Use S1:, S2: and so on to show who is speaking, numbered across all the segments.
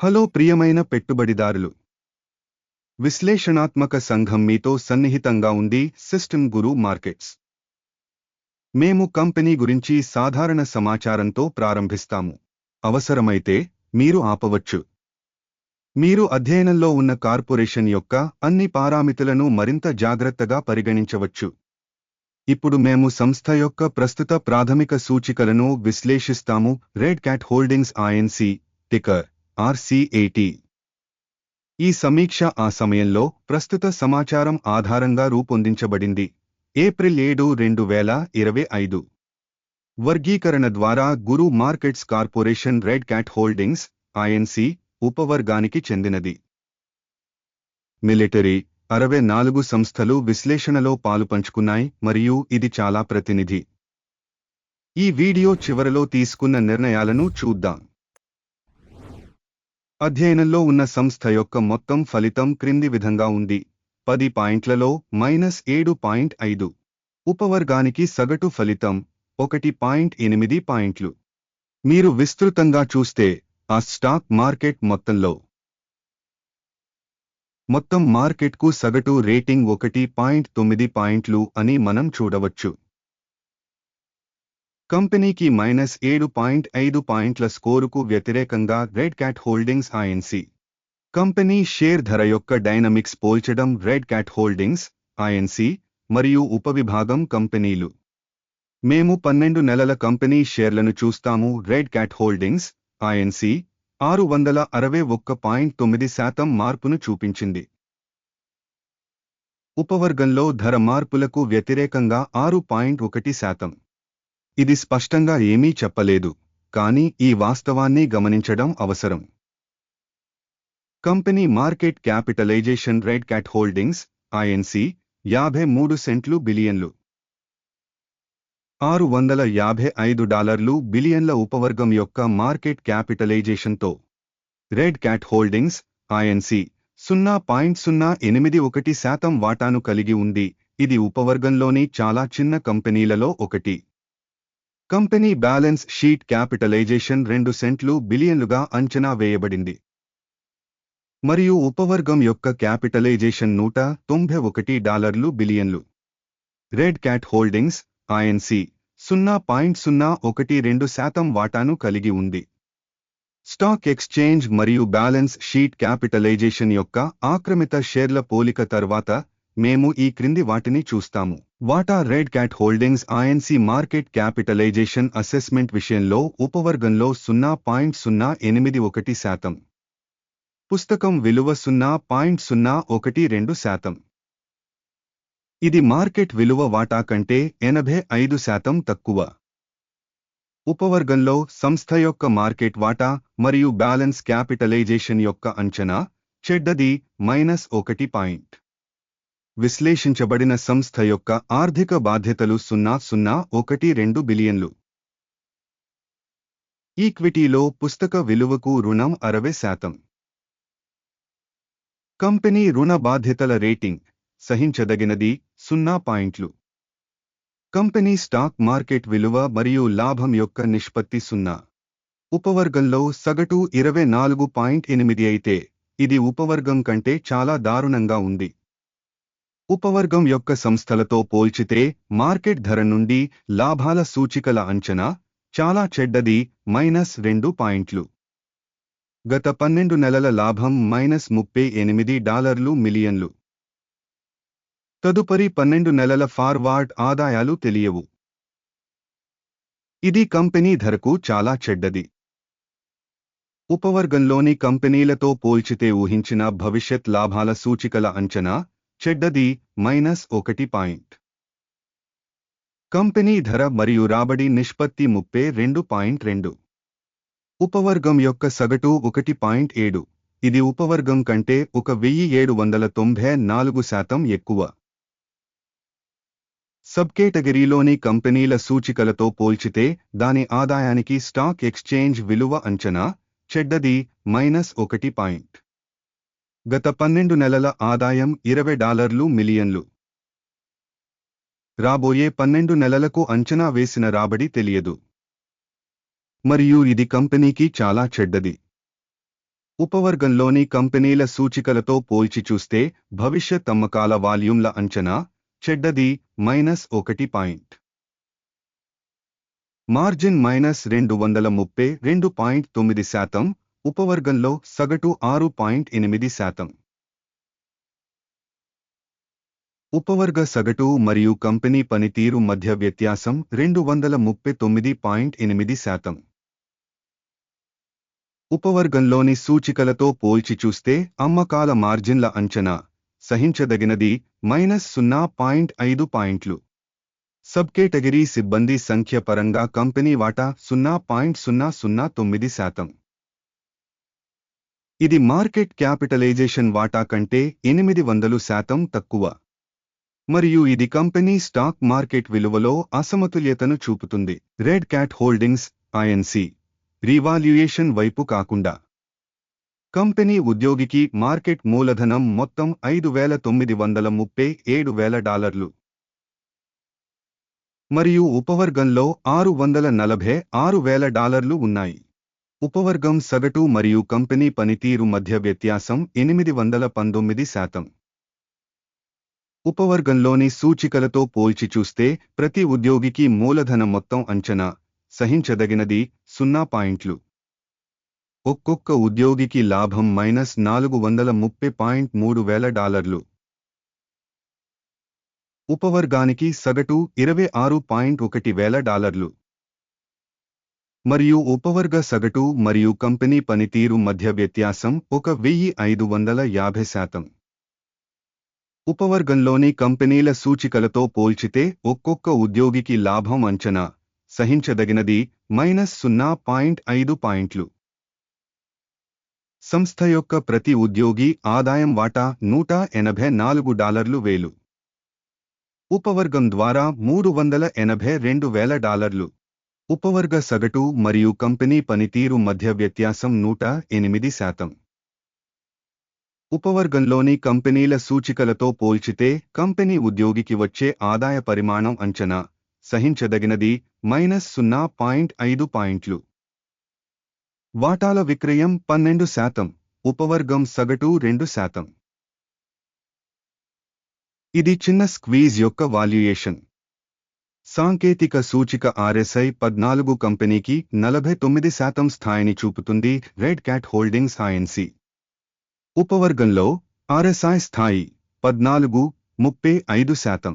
S1: Hello ప్రియమైన పెట్టుబడిదారులు. విశ్లేషణాత్మక సంఘం మీతో సన్నిహితంగా ఉంది సిస్టమ్ గురు మార్కెట్స్. మేము కంపెనీ గురించి సాధారణ సమాచారంతో ప్రారంభిస్తాము. అవసరమైతే మీరు ఆపవచ్చు. మీరు అధ్యయనంలో ఉన్న కార్పొరేషన్ యొక్క అన్ని పారామితులను మరింత జాగ్రత్తగా పరిగణించవచ్చు. ఇప్పుడు మేము సంస్థ యొక్క ప్రస్తుత ప్రాథమిక సూచికలను విశ్లేషిస్తాము red cat holdings INC ticker. RCAT ఈ సమీక్ష ఆ సమయంలో ప్రస్తుత సమాచారం ఆధారంగా రూపొందించబడింది. ఏప్రిల్ ఏడు రెండు వేల ఇరవై ఐదు. వర్గీకరణ ద్వారా guru markets corporation red cat holdings INC ఉపవర్గానికి చెందినది. మిలిటరీ అరవై నాలుగు సంస్థలు విశ్లేషణలో పాలుపంచుకున్నాయి మరియు ఇది చాలా ప్రతినిధి. ఈ వీడియో చివరలో తీసుకున్న నిర్ణయాలను చూద్దాం. అధ్యయనంలో ఉన్న సంస్థ యొక్క మొత్తం ఫలితం క్రింది విధంగా ఉంది. పది పాయింట్లలో మైనస్ ఏడు పాయింట్ ఐదు. ఉపవర్గానికి సగటు ఫలితం ఒకటి పాయింట్ ఎనిమిది పాయింట్లు. మీరు విస్తృతంగా చూస్తే ఆ స్టాక్ మార్కెట్ మొత్తంలో మొత్తం మార్కెట్కు సగటు రేటింగ్ ఒకటి పాయింట్ తొమ్మిది పాయింట్లు అని మనం చూడవచ్చు. కంపెనీకి మైనస్ ఏడు పాయింట్ ఐదు పాయింట్ల స్కోరుకు వ్యతిరేకంగా red cat holdings INC. Company share ధర యొక్క డైనమిక్స్ పోల్చడం రెడ్ క్యాట్ హోల్డింగ్స్ ఐఎన్సి మరియు ఉపవిభాగం కంపెనీలు. మేము పన్నెండు నెలల కంపెనీ షేర్లను చూస్తాము రెడ్ క్యాట్ హోల్డింగ్స్ ఐఎన్సి ఆరు వందల అరవై ఒక్క పాయింట్ తొమ్మిది శాతం మార్పును చూపించింది. ఉపవర్గంలో ధర మార్పులకు వ్యతిరేకంగా ఆరు పాయింట్ ఒకటి శాతం. ఇది స్పష్టంగా ఏమీ చెప్పలేదు కానీ ఈ వాస్తవాన్ని గమనించడం అవసరం. Company market capitalization red cat holdings INC యాభై మూడు సెంట్లు బిలియన్లు. ఆరు వందల యాభై ఐదు డాలర్లు బిలియన్ల ఉపవర్గం యొక్క మార్కెట్ క్యాపిటలైజేషన్తో. రెడ్ క్యాట్ హోల్డింగ్స్ ఐఎన్సి సున్నా పాయింట్ సున్నా ఎనిమిది ఒకటి శాతం వాటాను కలిగి ఉంది. ఇది ఉపవర్గంలోని చాలా చిన్న కంపెనీలలో ఒకటి. కంపెనీ బ్యాలెన్స్ షీట్ క్యాపిటలైజేషన్ రెండు సెంట్లు బిలియన్లుగా అంచనా వేయబడింది. మరియు ఉపవర్గం యొక్క క్యాపిటలైజేషన్ నూట తొంభై ఒకటి డాలర్లు బిలియన్లు. రెడ్ క్యాట్ హోల్డింగ్స్ ఐఎన్సి సున్నా పాయింట్ సున్నా ఒకటి రెండు శాతం వాటాను కలిగి ఉంది. స్టాక్ ఎక్స్చేంజ్ మరియు బ్యాలెన్స్ షీట్ క్యాపిటలైజేషన్ యొక్క ఆక్రమిత షేర్ల పోలిక తర్వాత మేము ఈ క్రింది వాటిని చూస్తాము. వాటా red cat holdings INC market capitalization assessment విషయంలో ఉపవర్గంలో సున్నా పాయింట్ సున్నా ఎనిమిది ఒకటి శాతం. పుస్తకం విలువ సున్నా పాయింట్ సున్నా ఒకటి రెండు శాతం. ఇది మార్కెట్ విలువ వాటా కంటే ఎనభై ఐదు శాతం తక్కువ. ఉపవర్గంలో సంస్థ యొక్క మార్కెట్ వాటా మరియు బ్యాలెన్స్ క్యాపిటలైజేషన్ యొక్క అంచనా చెడ్డది మైనస్ ఒకటి పాయింట్. విశ్లేషించబడిన సంస్థ యొక్క ఆర్థిక బాధ్యతలు సున్నా సున్నా ఒకటి రెండు బిలియన్లు. ఈక్విటీలో పుస్తక విలువకు రుణం అరవై శాతం. కంపెనీ రుణ బాధ్యతల రేటింగ్ సహించదగినది సున్నా పాయింట్లు. కంపెనీ స్టాక్ మార్కెట్ విలువ మరియు లాభం యొక్క నిష్పత్తి సున్నా. ఉపవర్గంలో సగటు ఇరవై నాలుగు పాయింట్ ఎనిమిది అయితే ఇది ఉపవర్గం కంటే చాలా దారుణంగా ఉంది. ఉపవర్గం యొక్క సంస్థలతో పోల్చితే మార్కెట్ ధర నుండి లాభాల సూచికల అంచనా చాలా చెడ్డది మైనస్ రెండు పాయింట్లు. గత పన్నెండు నెలల లాభం మైనస్ ముప్పై ఎనిమిది డాలర్లు మిలియన్లు. తదుపరి పన్నెండు నెలల ఫార్వార్డ్ ఆదాయాలు తెలియవు. ఇది కంపెనీ ధరకు చాలా చెడ్డది. ఉపవర్గంలోని కంపెనీలతో పోల్చితే ఊహించిన భవిష్యత్ లాభాల సూచికల అంచనా చెడ్డది మైనస్ ఒకటి పాయింట్. కంపెనీ ధర మరియు రాబడి నిష్పత్తి ముప్పై రెండు పాయింట్ రెండు. ఉపవర్గం యొక్క సగటు ఒకటి పాయింట్ ఏడు. ఇది ఉపవర్గం కంటే ఒక వెయ్యి ఏడు వందల తొంభై నాలుగు శాతం ఎక్కువ. సబ్కేటగిరీలోని కంపెనీల సూచికలతో పోల్చితే దాని ఆదాయానికి స్టాక్ ఎక్స్చేంజ్ విలువ అంచనా చెడ్డది మైనస్ ఒకటి పాయింట్. గత పన్నెండు నెలల ఆదాయం ఇరవై డాలర్లు మిలియన్లు. రాబోయే పన్నెండు నెలలకు అంచనా వేసిన రాబడి తెలియదు. మరియు ఇది కంపెనీకి చాలా చెడ్డది. ఉపవర్గంలోని కంపెనీల సూచికలతో పోల్చి చూస్తే భవిష్యత్ అమ్మకాల వాల్యూమ్ల అంచనా చెడ్డది మైనస్ ఒకటి పాయింట్. మార్జిన్ మైనస్ రెండు వందల ముప్పై రెండు పాయింట్ తొమ్మిది శాతం ఉపవర్గంలో సగటు ఆరు పాయింట్ ఎనిమిది శాతం. ఉపవర్గ సగటు మరియు కంపెనీ పనితీరు మధ్య వ్యత్యాసం రెండు వందల ముప్పై తొమ్మిది పాయింట్ ఎనిమిది శాతం. ఉపవర్గంలోని సూచికలతో పోల్చి చూస్తే అమ్మకాల మార్జిన్ల అంచనా సహించదగినది మైనస్ సున్నా పాయింట్ ఐదు పాయింట్లు. సబ్ కేటగిరీ సిబ్బంది సంఖ్య పరంగా కంపెనీ వాటా సున్నా పాయింట్ సున్నా సున్నా తొమ్మిది శాతం. ఇది మార్కెట్ క్యాపిటలైజేషన్ వాటా కంటే ఎనిమిది వందలు శాతం తక్కువ. మరియు ఇది కంపెనీ స్టాక్ మార్కెట్ విలువలో అసమతుల్యతను చూపుతుంది. Red cat holdings INC revaluation వైపు కాకుండా. కంపెనీ ఉద్యోగికి మార్కెట్ మూలధనం మొత్తం ఐదు వేల తొమ్మిది వందల ముప్పై ఏడు వేల డాలర్లు. మరియు ఉపవర్గంలో ఆరు వందల నలభై ఆరు వేల డాలర్లు ఉన్నాయి. ఉపవర్గం సగటు మరియు కంపెనీ పనితీరు మధ్య వ్యత్యాసం ఎనిమిది వందల పంతొమ్మిది శాతం. ఉపవర్గంలోని సూచికలతో పోల్చి చూస్తే ప్రతి ఉద్యోగికి మూలధన మొత్తం అంచనా సహించదగినది సున్నా పాయింట్లు. ఒక్కొక్క ఉద్యోగికి లాభం మైనస్ నాలుగు వందల ముప్పై పాయింట్ మూడు వేల డాలర్లు. ఉపవర్గానికి సగటు ఇరవై ఆరు పాయింట్ ఒకటి వేల డాలర్లు. మరియు ఉపవర్గ సగటు మరియు కంపెనీ పనితీరు మధ్య వ్యత్యాసం ఒక వెయ్యి ఐదు వందల యాభై శాతం. ఉపవర్గంలోని కంపెనీల సూచికలతో పోల్చితే ఒక్కొక్క ఉద్యోగికి లాభం అంచనా సహించదగినది మైనస్ సున్నా పాయింట్ ఐదు పాయింట్లు. సంస్థ యొక్క ప్రతి ఉద్యోగి ఆదాయం వాటా నూట ఎనభై నాలుగు డాలర్లు వేలు. ఉపవర్గం ద్వారా మూడు వందల ఎనభై రెండు వేల డాలర్లు. ఉపవర్గ సగటు మరియు కంపెనీ పనితీరు మధ్య వ్యత్యాసం నూట ఎనిమిది శాతం. ఉపవర్గంలోని కంపెనీల సూచికలతో పోల్చితే కంపెనీ ఉద్యోగికి వచ్చే ఆదాయ పరిమాణం అంచనా సహించదగినది మైనస్ సున్నా పాయింట్ ఐదు పాయింట్లు. వాటాల విక్రయం పన్నెండు శాతం ఉపవర్గం సగటు రెండు శాతం. ఇది చిన్న స్క్వీజ్ యొక్క వాల్యుయేషన్. సాంకేతిక సూచిక ఆర్ఎస్ఐ పద్నాలుగు కంపెనీకి నలభై తొమ్మిది శాతం స్థాయిని చూపుతుంది రెడ్ క్యాట్ హోల్డింగ్స్ ఐఎన్సి. ఉపవర్గంలో ఆర్ఎస్ఐ స్థాయి పద్నాలుగు ముప్పై ఐదు శాతం.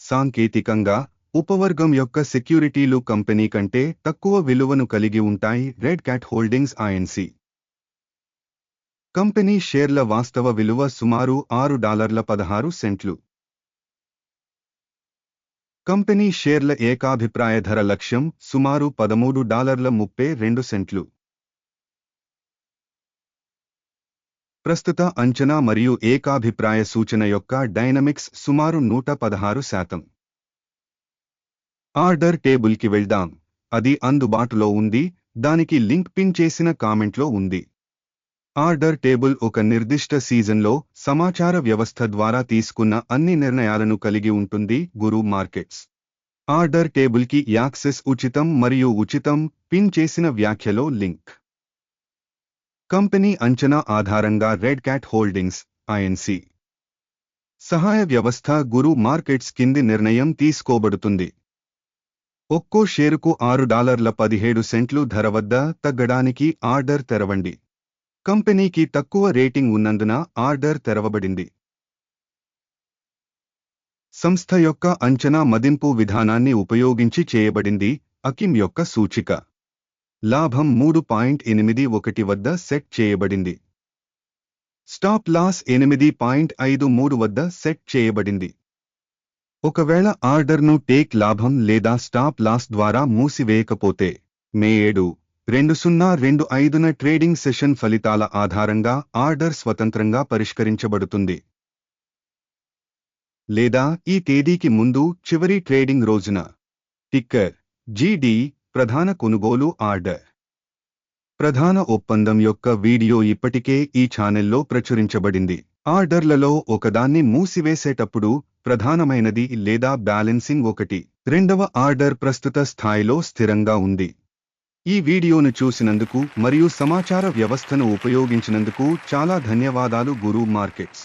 S1: సాంకేతికంగా ఉపవర్గం యొక్క సెక్యూరిటీలు కంపెనీ కంటే తక్కువ విలువను కలిగి ఉంటాయి red cat holdings INC. Company షేర్ల వాస్తవ విలువ సుమారు ఆరు డాలర్ల పదహారు సెంట్లు. కంపెనీ షేర్ల ఏకాభిప్రాయ ధర లక్ష్యం సుమారు పదమూడు డాలర్ల ముప్పై రెండు సెంట్లు. ప్రస్తుత అంచనా మరియు ఏకాభిప్రాయ సూచన యొక్క డైనమిక్స్ సుమారు నూట పదహారు శాతం. ఆర్డర్ టేబుల్కి వెళ్దాం. అది అందుబాటులో ఉంది. దానికి లింక్ పిన్ చేసిన కామెంట్లో ఉంది. ఆర్డర్ టేబుల్ ఒక నిర్దిష్ట సీజన్లో సమాచార వ్యవస్థ ద్వారా తీసుకున్న అన్ని నిర్ణయాలను కలిగి ఉంటుంది గురు మార్కెట్స్. ఆర్డర్ టేబుల్కి యాక్సెస్ ఉచితం మరియు ఉచితం పిన్ చేసిన వ్యాఖ్యలో లింక్. కంపెనీ అంచనా ఆధారంగా రెడ్ క్యాట్ హోల్డింగ్స్ ఐఎన్సి. సహాయ వ్యవస్థ గురు మార్కెట్స్ కింది నిర్ణయం తీసుకోబడుతుంది. ఒక్కో షేరుకు ఆరు డాలర్ల పదిహేడు సెంట్లు ధర వద్ద తగ్గడానికి ఆర్డర్ తెరవండి. కంపెనీకి తక్కువ రేటింగ్ ఉన్నందున ఆర్డర్ తెరవబడింది. సంస్థ యొక్క అంచనా మదింపు విధానాన్ని ఉపయోగించి చేయబడింది అకిమ్ యొక్క సూచిక. లాభం మూడు పాయింట్ ఎనిమిది ఒకటి వద్ద సెట్ చేయబడింది. స్టాప్ లాస్ ఎనిమిది పాయింట్ ఐదు మూడు వద్ద సెట్ చేయబడింది. ఒకవేళ ఆర్డర్ను టేక్ లాభం లేదా స్టాప్ లాస్ ద్వారా మూసివేయకపోతే మే ఏడు. రెండు సున్నా రెండు ఐదున ట్రేడింగ్ సెషన్ ఫలితాల ఆధారంగా ఆర్డర్ స్వతంత్రంగా పరిష్కరించబడుతుంది. లేదా ఈ తేదీకి ముందు చివరి ట్రేడింగ్ రోజున. టిక్కర్ జీడి ప్రధాన కొనుగోలు ఆర్డర్. ప్రధాన ఒప్పందం యొక్క వీడియో ఇప్పటికే ఈ ఛానెల్లో ప్రచురించబడింది. ఆర్డర్లలో ఒకదాన్ని మూసివేసేటప్పుడు ప్రధానమైనది లేదా బ్యాలెన్సింగ్ ఒకటి. రెండవ ఆర్డర్ ప్రస్తుత స్థాయిలో స్థిరంగా ఉంది. ఈ వీడియోను చూసినందుకు మరియు సమాచార వ్యవస్థను ఉపయోగించినందుకు చాలా ధన్యవాదాలు గురు మార్కెట్స్.